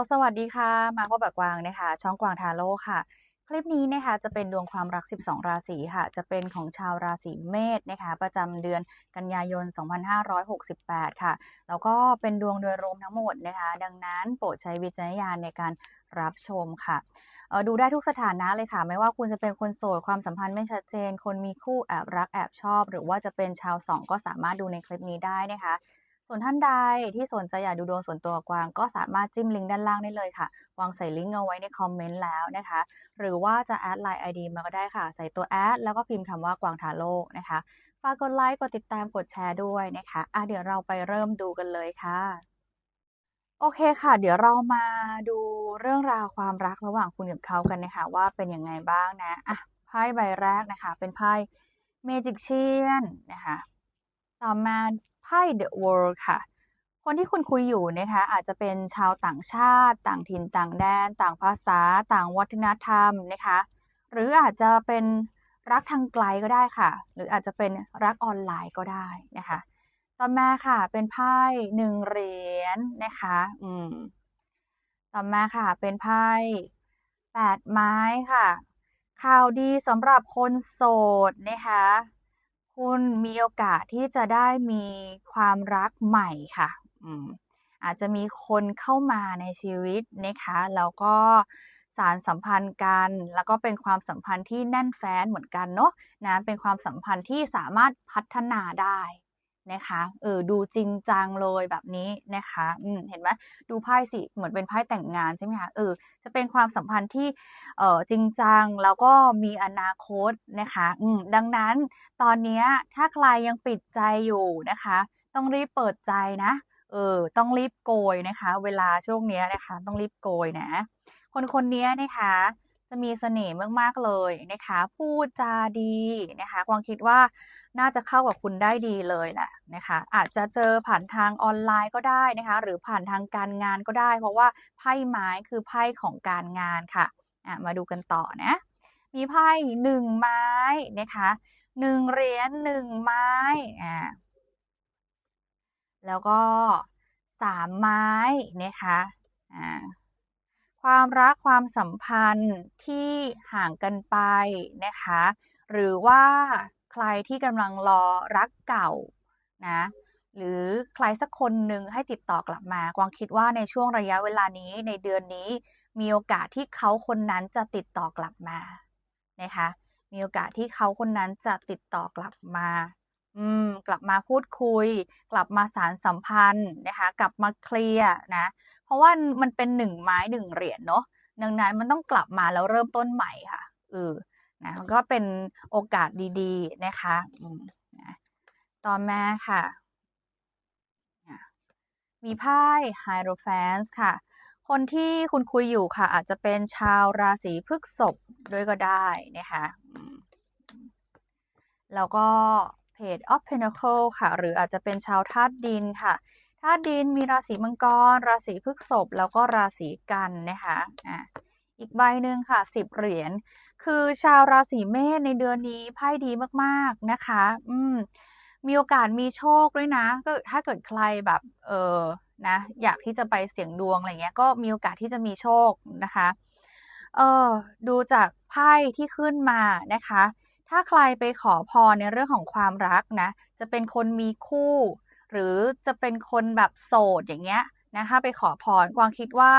ลสวัสดีค่ะ มาพบกับกวางนะคะ ช่องกวางทาโร่ค่ะ คลิปนี้นะคะจะเป็นดวงความรัก 12 ราศีค่ะ จะเป็นของชาวราศีเมษนะคะ ประจำเดือนกันยายน 2568 ค่ะ แล้วก็เป็นดวงโดยรวมทั้งหมดนะคะ ดังนั้นโปรดใช้วิจารณญาณในการรับชมค่ะเออดูได้ทุกสถานะเลยค่ะ ไม่ว่าคุณจะเป็นคนโสดความสัมพันธ์ไม่ชัดเจน คนมีคู่แอบรักแอบชอบ หรือว่าจะเป็นชาวสองก็สามารถดูในคลิปนี้ได้นะคะ ส่วนท่านใดที่สนใจอยากดูดวงส่วนตัวกวาง ก็สามารถจิ้มลิงก์ด้านล่างได้เลยค่ะ วางใส่ลิงก์เอาไว้ในคอมเมนต์แล้วนะคะ หรือว่าจะแอดไลน์ ID มาก็ได้ค่ะ ใส่ตัวแอดแล้วก็พิมพ์คำว่ากวางทาโร่นะคะ ฝากกดไลค์ กดติดตาม กดแชร์ด้วยนะคะอะเดี๋ยวเราไปเริ่มดูกันเลยค่ะ โอเคค่ะ เดี๋ยวเรามาดูเรื่องราวความรักระหว่างคุณกับเขากันนะคะ ว่าเป็นยังไงบ้างนะอะไพ่ใบแรกนะคะ เป็นไพ่ Magician นะคะ ต่อมา ไพ่ The World ค่ะ คนที่คุณคุยอยู่นะคะอาจจะเป็นชาวต่างชาติ ต่างถิ่นต่างแดน ต่างภาษา ต่างวัฒนธรรมนะคะ หรืออาจจะเป็นรักทางไกลก็ได้ค่ะ หรืออาจจะเป็นรักออนไลน์ก็ได้นะคะ ต่อมาค่ะเป็นไพ่หนึ่งเหรียญนะคะ อืม ต่อมาค่ะเป็นไพ่แปดไม้ค่ะ ข่าวดีสำหรับคนโสดนะคะ คุณมีโอกาสที่จะได้มีความรักใหม่ค่ะอืมอาจจะมีคนเข้ามาในชีวิตนะคะแล้วก็สารสัมพันธ์กัน แล้วก็เป็นความสัมพันธ์ที่แน่นแฟ้นเหมือนกันเนาะนะเป็นความสัมพันธ์ที่สามารถพัฒนาได้ นะคะเออดูจริงจังเลยแบบนี้นะคะอืมเห็นไหมดูไพ่สิเหมือนเป็นไพ่แต่งงานใช่ไหมคะเออจะเป็นความสัมพันธ์ที่เออจริงจังแล้วก็มีอนาคตนะคะอืมดังนั้นตอนนี้ถ้าใครยังปิดใจอยู่นะคะ ต้องรีบเปิดใจนะเออต้องรีบโกยนะคะ เวลาช่วงนี้นะคะ ต้องรีบโกยนะ คนคนนี้นะคะ จะมีเสน่ห์มากๆเลยนะคะ พูดจาดีนะคะกวางคิดว่าน่าจะเข้ากับคุณได้ดีเลยแหละนะคะ อาจจะเจอผ่านทางออนไลน์ก็ได้นะคะ หรือผ่านทางการงานก็ได้ เพราะว่าไพ่ไม้คือไพ่ของการงานค่ะะมาดูกันต่อนะ มีไพ่หนึ่งไม้นะคะหนึ่งเหรียญหนึ่งไม้อ่าแล้วก็สามไม้นะคะอ่า ความรักความสัมพันธ์ที่ห่างกันไปนะคะ หรือว่าใครที่กำลังรอรักเก่านะหรือใครสักคนหนึ่งให้ติดต่อกลับมากวางคิดว่าในช่วงระยะเวลานี้ในเดือนนี้มีโอกาสที่เขาคนนั้นจะติดต่อกลับมานะคะมีโอกาสที่เขาคนนั้นจะติดต่อกลับมา อืมกลับมาพูดคุย กลับมาสารสัมพันธ์นะคะ กลับมาเคลียร์นะ เพราะว่ามันเป็นหนึ่งไม้หนึ่งเหรียญเนาะดังนั้นมันต้องกลับมาแล้วเริ่มต้นใหม่ค่ะเออนะก็เป็นโอกาสดีๆนะคะอืมนะต่อมาค่ะ มีไพ่ Hierophant ค่ะ คนที่คุณคุยอยู่ค่ะ อาจจะเป็นชาวราศีพฤษภด้วยก็ได้นะคะแล้วก็ Page of Pentacle ค่ะ หรืออาจจะเป็นชาวธาตุดินค่ะธาตุดินมีราศีมังกร ราศีพฤษภแล้วก็ราศีกันนะคะอะอีกใบหนึ่งค่ะสิบเหรียญคือชาวราศีเมษในเดือนนี้ไพ่ดีมากๆนะคะ อืมมีโอกาสมีโชคด้วยนะ ก็ถ้าเกิดใครแบบเออนะอยากที่จะไปเสี่ยงดวงอะไรเงี้ยก็มีโอกาสที่จะมีโชคนะคะเออดูจากไพ่ที่ขึ้นมานะคะ ถ้าใครไปขอพรในเรื่องของความรักนะ จะเป็นคนมีคู่ หรือจะเป็นคนแบบโสดอย่างเงี้ยนะคะไปขอพรกวางคิดว่า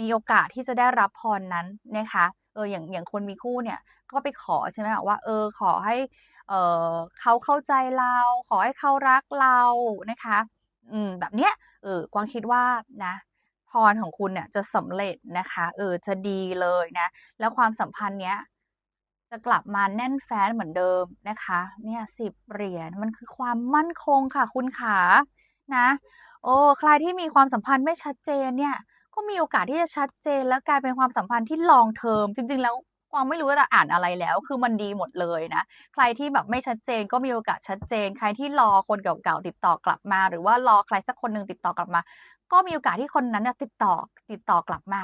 มีโอกาสที่จะได้รับพรนั้นนะคะเอออย่างอย่างคนมีคู่เนี่ยก็ไปขอใช่ไหมว่า เออขอให้เออเขาเข้าใจเรา ขอให้เขารักเรานะคะ อืมแบบเนี้ยเออกวางคิดว่านะพรของคุณเนี่ยจะสำเร็จนะคะ เออจะดีเลยนะ แล้วความสัมพันธ์เนี้ย จะกลับมาแน่นแฟ้นเหมือนเดิมนะคะ เนี่ยสิบเหรียญมันคือความมั่นคงค่ะคุณขานะ โอ้ใครที่มีความสัมพันธ์ไม่ชัดเจนเนี่ย ก็มีโอกาสที่จะชัดเจน แล้วกลายเป็นความสัมพันธ์ที่ long term จริง ๆ แล้วกวางไม่รู้ว่าจะอ่านอะไรแล้ว คือมันดีหมดเลยนะ ใครที่แบบไม่ชัดเจนก็มีโอกาสชัดเจน ใครที่รอคนเก่าๆติดต่อกลับมา หรือว่ารอใครสักคนหนึ่งติดต่อกลับมา ก็มีโอกาสที่คนนั้นเนี่ยติดต่อติดต่อกลับมา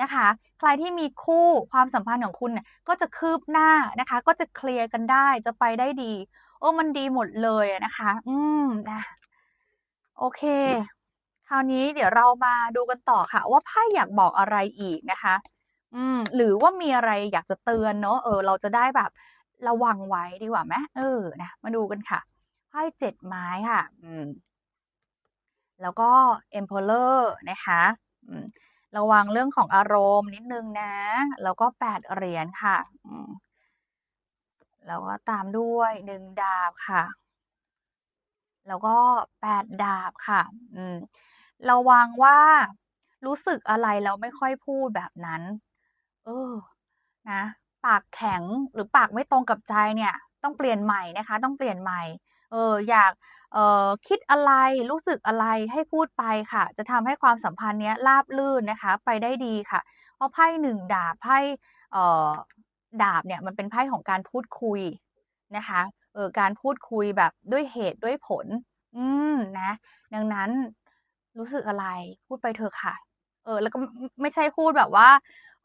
นะคะ ใครที่มีคู่ความสัมพันธ์ของคุณเนี่ยก็จะคืบหน้านะคะ ก็จะเคลียร์กันได้จะไปได้ดี โอ้มันดีหมดเลยนะคะ อืมนะโอเค คราวนี้เดี๋ยวเรามาดูกันต่อค่ะ ว่าไพ่อยากบอกอะไรอีกนะคะ อืม หรือว่ามีอะไรอยากจะเตือนเนาะเออ เราจะได้แบบระวังไว้ดีกว่าไหมเออนะมาดูกันค่ะไพ่เจ็ดไม้ค่ะ อืม แล้วก็ Emperor นะคะ อืม ระวังเรื่องของอารมณ์นิดนึงนะ แล้วก็แปดเหรียญค่ะแล้วก็ตามด้วยหนึ่งดาบค่ะ แล้วก็แปดดาบค่ะ อืมระวังว่ารู้สึกอะไรแล้วไม่ค่อยพูดแบบนั้น เออ นะ ปากแข็งหรือปากไม่ตรงกับใจเนี่ย ต้องเปลี่ยนใหม่นะคะ ต้องเปลี่ยนใหม่ เอออยากเออคิดอะไรรู้สึกอะไรให้พูดไปค่ะ จะทำให้ความสัมพันธ์เนี้ยราบรื่นนะคะ ไปได้ดีค่ะ เพราะไพ่หนึ่งดาบไพ่เออดาบเนี่ยมันเป็นไพ่ของการพูดคุยนะคะเออการพูดคุยแบบด้วยเหตุด้วยผล อืมนะ ดังนั้นรู้สึกอะไรพูดไปเถอะค่ะ เออ แล้วก็ไม่ใช่พูดแบบว่า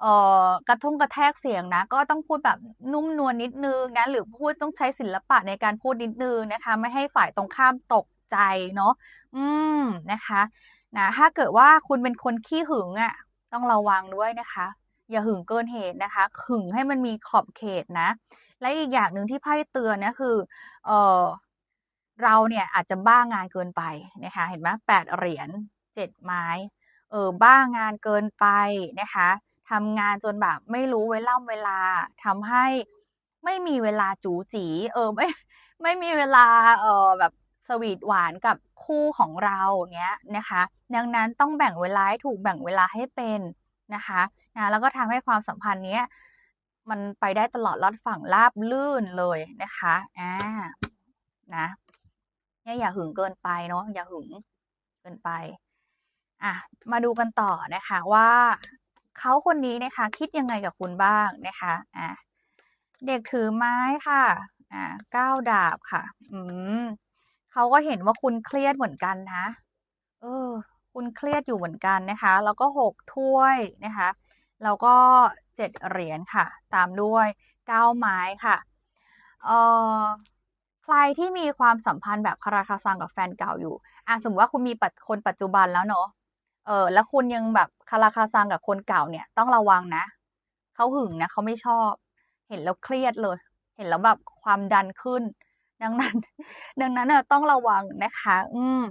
เอ่อกระท่งกระแทกเสียงนะ ก็ต้องพูดแบบนุ่มนวลนิดนึงนะ หรือพูดต้องใช้ศิลปะในการพูดนิดนึงนะคะ ไม่ให้ฝ่ายตรงข้ามตกใจเนาะ อืมนะคะนะถ้าเกิดว่าคุณเป็นคนขี้หึงอะต้องระวังด้วยนะคะ อย่าหึงเกินเหตุนะคะ หึงให้มันมีขอบเขตนะ และอีกอย่างหนึ่งที่ไพ่เตือนนี่ยคือ เอ่อเราเนี่ยอาจจะบ้างานเกินไปนะคะ เห็นไหมแปดเหรียญเจ็ดไม้ เออบ้างานเกินไปนะคะทำงานจนแบบไม่รู้เวล่ำเวลาทำให้ไม่มีเวลาจู๋จีเออไม่ไม่มีเวลาเออแบบสวีทหวานกับคู่ของเราอย่างเงี้ยนะคะ ดังนั้นต้องแบ่งเวลาให้ถูกแบ่งเวลาให้เป็นนะคะนะแล้วก็ทำให้ความสัมพันธ์เนี้ยมันไปได้ตลอดรอดฝั่งราบรื่นเลยนะคะอ่านะเนี่ยอย่าหึงเกินไปเนาะอย่าหึงเกินไป อะมาดูกันต่อนะคะว่าเขาคนนี้นะคะคิดยังไงกับคุณบ้างนะคะอาเด็กถือไม้ค่ะอะก้า9ดาบค่ะ อืมเขาก็เห็นว่าคุณเครียดเหมือนกันนะ เออ คุณเครียดอยู่เหมือนกันนะคะ แล้วก็6ถ้วยนะคะ แล้วก็7เหรียญค่ะ ตามด้วย9ไม้ค่ะเอ่อใครที่มีความสัมพันธ์แบบคาราคาซังกับแฟนเก่าอยู่อาสมมติว่าคุณมีปัจคนปัจจุบันแล้วเนาะ เออแล้วคุณยังแบบคาราคาซังกับคนเก่าเนี่ย ต้องระวังนะเขาหึงนะเขาไม่ชอบ เห็นแล้วเครียดเลย เห็นแล้วแบบความดันขึ้น ดังนั้น ดังนั้นน่ะต้องระวังนะคะ อืม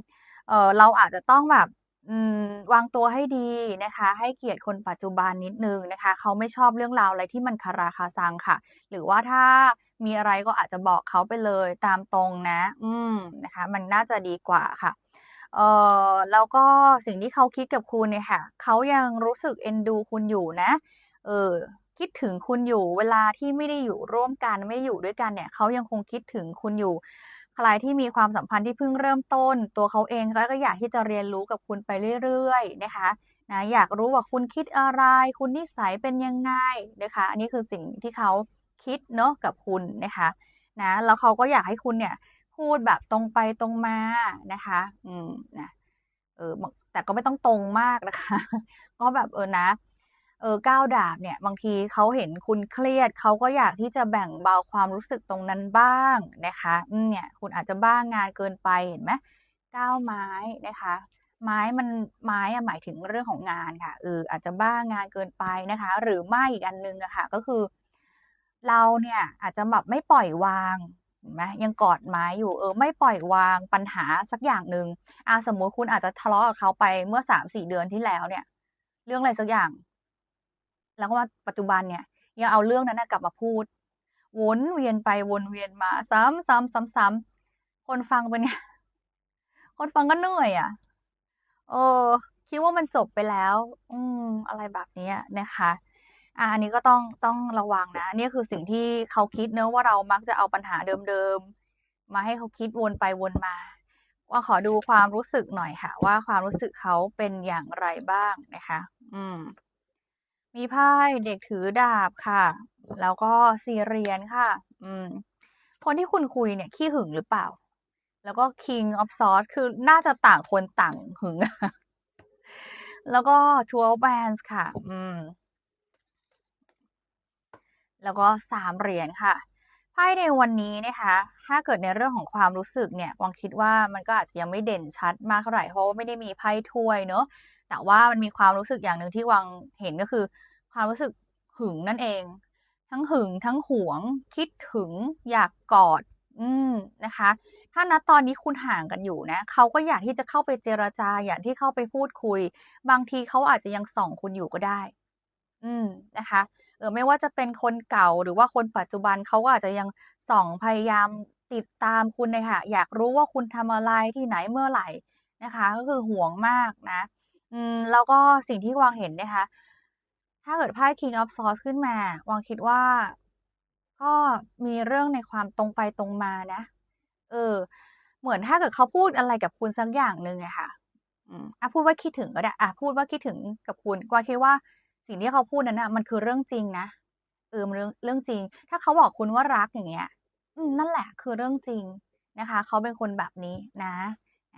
เออเราอาจจะต้องแบบ อืม วางตัวให้ดีนะคะ ให้เกียรติคนปัจจุบันนิดนึงนะคะ เขาไม่ชอบเรื่องราวอะไรที่มันคาราคาซังค่ะ หรือว่าถ้ามีอะไรก็อาจจะบอกเขาไปเลยตามตรงนะ อืมนะคะ มันน่าจะดีกว่าค่ะ เออแล้วก็สิ่งที่เขาคิดกับคุณเนี่ยค่ะเขายังรู้สึกเอ็นดูคุณอยู่นะ เออคิดถึงคุณอยู่เวลาที่ไม่ได้อยู่ร่วมกันไม่ได้อยู่ด้วยกันเนี่ยเขายังคงคิดถึงคุณอยู่ ใครที่มีความสัมพันธ์ที่เพิ่งเริ่มต้น ตัวเขาเองเขาก็อยากที่จะเรียนรู้กับคุณไปเรื่อยๆนะคะนะอยากรู้ว่าคุณคิดอะไร คุณนิสัยเป็นยังไงนะคะ อันนี้คือสิ่งที่เขาคิดเนาะกับคุณนะคะนะแล้วเขาก็อยากให้คุณเนี่ย พูดแบบตรงไปตรงมานะคะ อืมนะเออแต่ก็ไม่ต้องตรงมากนะคะ ก็แบบเออนะ เออ9ดาบเนี่ย บางทีเขาเห็นคุณเครียดเขาก็อยากที่จะแบ่งเบาความรู้สึกตรงนั้นบ้างนะคะเนี่ย คุณอาจจะบ้างงานเกินไปเห็นไหม9ไม้นะคะ ไม้มันไม้อะหมายถึงเรื่องของงานค่ะเอออาจจะบ้างานเกินไปนะคะ หรือไม่อีกอันหนึ่งอะค่ะ ก็คือ เราเนี่ยอาจจะแบบไม่ปล่อยวาง เห็นไหมยังกอดไม้อยู่เออไม่ปล่อยวางปัญหาสักอย่างหนึ่งอาสมมุติคุณอาจจะทะเลาะกับเขาไปเมื่อ3-4เดือนที่แล้วเนี่ย เรื่องอะไรสักอย่าง แล้วก็มาปัจจุบันเนี่ย ยังเอาเรื่องนั้นกลับมาพูด วนเวียนไปวนเวียนมา ซ้ำๆๆๆคนฟังเป็นไงคนฟังก็เหนื่อยอะเออคิดว่ามันจบไปแล้ว อืมอะไรแบบนี้นะคะ อาอันนี้ก็ต้องต้องระวังนะนี่คือสิ่งที่เขาคิดเนาะว่าเรามักจะเอาปัญหาเดิมๆมาให้เขาคิดวนไปวนมา ว่าขอดูความรู้สึกหน่อยค่ะ ว่าความรู้สึกเขาเป็นอย่างไรบ้างนะคะ อืม มีไพ่เด็กถือดาบค่ะ แล้วก็4เรียญค่ะ อืมคนที่คุณคุยเนี่ยขี้หึงหรือเปล่า?แล้วก็ King of Swords คือน่าจะต่างคนต่างหึง แล้วก็ Two of Wands ค่ะ อืม แล้วก็3เหรียญค่ะไพ่ในวันนี้นะคะถ้าเกิดในเรื่องของความรู้สึกเนี่ยวางคิดว่ามันก็อาจจะยังไม่เด่นชัดมากเท่าไหร่เพราะว่าไม่ได้มีไพ่ถ้วยเนาะแต่ว่ามันมีความรู้สึกอย่างหนึ่งที่วางเห็นก็คือ ความรู้สึกหึงนั่นเอง ทั้งหึงทั้งหวง คิดถึงอยากกอดอืมนะคะ ถ้าณตอนนี้คุณห่างกันอยู่นะเขาก็อยากที่จะเข้าไปเจรจาอยากที่เข้าไปพูดคุย บางทีเขาอาจจะยังส่องคุณอยู่ก็ได้ อืมนะคะเออไม่ว่าจะเป็นคนเก่าหรือว่าคนปัจจุบันเขาก็อาจจะยังส่องพยายามติดตามคุณเลยค่ะ อยากรู้ว่าคุณทำอะไรที่ไหนเมื่อไหร่นะคะ ก็คือห่วงมากนะ อืมแล้วก็สิ่งที่วางเห็นนะคะ ถ้าเกิดไพ่ King of Swords ขึ้นมาวางคิดว่า ก็มีเรื่องในความตรงไปตรงมานะ เออ เหมือนถ้าเกิดเขาพูดอะไรกับคุณสักอย่างหนึ่งอะค่ะ อืมอะพูดว่าคิดถึงก็ได้อะพูดว่าคิดถึงกับคุณกวาคิดว่า สิ่งที่เขาพูดนั้นนะมันคือเรื่องจริงนะเออมันเรื่องเรื่องจริง ถ้าเขาบอกคุณว่ารักอย่างเงี้ยนั่นแหละคือเรื่องจริงนะคะ เขาเป็นคนแบบนี้นะ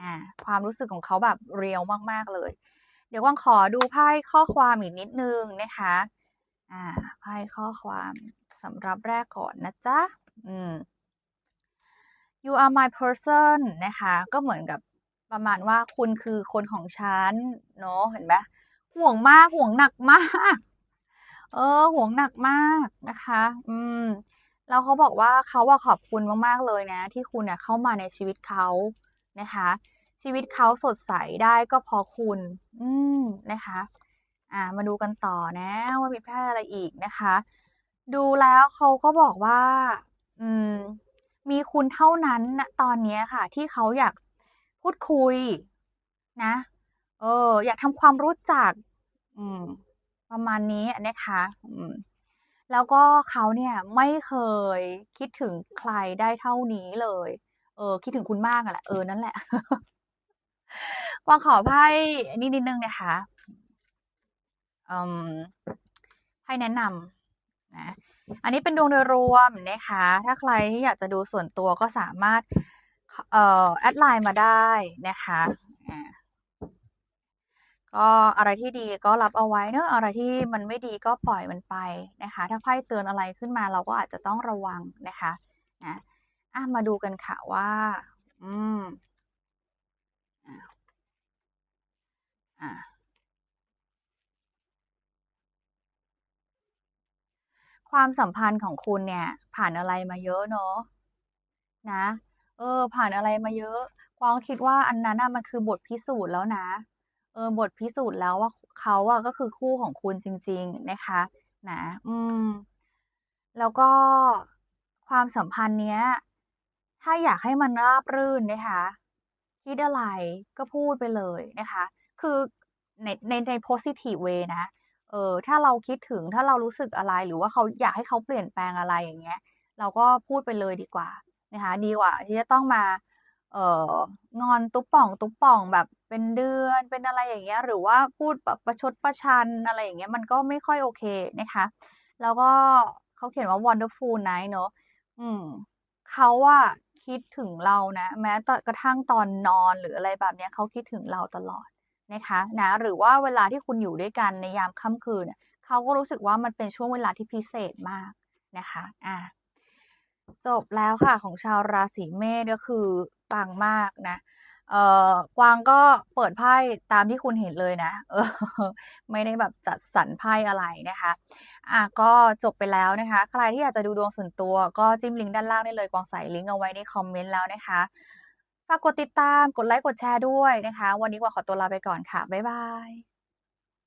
อ่าความรู้สึกของเขาแบบเรียลมากๆเลย เดี๋ยววางขอดูไพ่ข้อความอีกนิดนึงนะคะอ่าไพ่ข้อความสำหรับแรกก่อนนะจ๊ะอืม you are my person นะคะ ก็เหมือนกับประมาณว่าคุณคือคนของฉันเนาะเห็นไหม ห่วงมากห่วงหนักมาก เออ ห่วงหนักมากนะคะ อืม แล้วเขาบอกว่าเขาอะขอบคุณมากๆเลยนะ ที่คุณเนี่ยเข้ามาในชีวิตเขานะคะ ชีวิตเขาสดใสได้ก็เพราะคุณ อืมนะคะ อ่า มาดูกันต่อนะ ว่ามีไพ่อะไรอีกนะคะ ดูแล้วเขาก็บอกว่า อืม มีคุณเท่านั้นณตอนนี้ค่ะ ที่เขาอยากพูดคุยนะ เออ อยากทำความรู้จัก อืม ประมาณนี้นะคะอืมแล้วก็เขาเนี่ยไม่เคยคิดถึงใครได้เท่านี้เลย เออ คิดถึงคุณมากอะแหละ เออ นั่นแหละ กวางขอไพ่นี่นิดนึงนะคะอืมไพ่แนะนำนะ อันนี้เป็นดวงโดยรวมนะคะ ถ้าใครที่อยากจะดูส่วนตัวก็สามารถ เอ่อ แอดไลน์มาได้นะคะ ก็อะไรที่ดีก็รับเอาไว้เนอะอะไรที่มันไม่ดีก็ปล่อยมันไปนะคะ ถ้าไพ่เตือนอะไรขึ้นมาเราก็อาจจะต้องระวังนะคะนะอะมาดูกันค่ะว่า อืมอ่าความสัมพันธ์ของคุณเนี่ย ผ่านอะไรมาเยอะเนาะนะ เออ ผ่านอะไรมาเยอะกวางคิดว่าอันนั้นน่ะมันคือบทพิสูจน์แล้วนะ ออบทพิสูจน์แล้วว่าเขาอะก็คือคู่ของคุณจริง ๆนะคะ นะ อืม แล้วก็ความสัมพันธ์เนี้ย ถ้าอยากให้มันราบรื่นนะคะคิดอะไรก็พูดไปเลยนะคะ คือในในใน positive way นะเออถ้าเราคิดถึงถ้าเรารู้สึกอะไรหรือว่าเขาอยากให้เขาเปลี่ยนแปลงอะไรอย่างเงี้ย เราก็พูดไปเลยดีกว่านะคะ ดีกว่าที่จะต้องมา เอ่องอนตุ๊บป่องตุ๊บป่องแบบเป็นเดือนเป็นอะไรอย่างเงี้ย หรือว่าพูดแบบประชดประชันอะไรอย่างเงี้ยมันก็ไม่ค่อยโอเคนะคะ แล้วก็เขาเขียนว่า wonderful night เนาะอืมเขาอะคิดถึงเรานะ แม้แต่กระทั่งตอนนอนหรืออะไรแบบเนี้ยเขาคิดถึงเราตลอดนะคะนะหรือว่าเวลาที่คุณอยู่ด้วยกันในยามค่ำคืนเนี่ยเขาก็รู้สึกว่ามันเป็นช่วงเวลาที่พิเศษมากนะคะอ่าจบแล้วค่ะของชาวราศีเมษก็คือ ปังมากนะ เอ่อกวางก็เปิดไพ่ตามที่คุณเห็นเลยนะ เออ ไม่ได้แบบจัดสรรไพ่อะไรนะคะ อะก็จบไปแล้วนะคะ ใครที่อยากจะดูดวงส่วนตัว ก็จิ้มลิงก์ด้านล่างได้เลยกวางใส่ลิงก์เอาไว้ในคอมเมนต์แล้วนะคะฝากกดติดตาม กดไลค์ กดแชร์ด้วยนะคะ วันนี้กวางขอตัวลาไปก่อนค่ะ บ๊ายบาย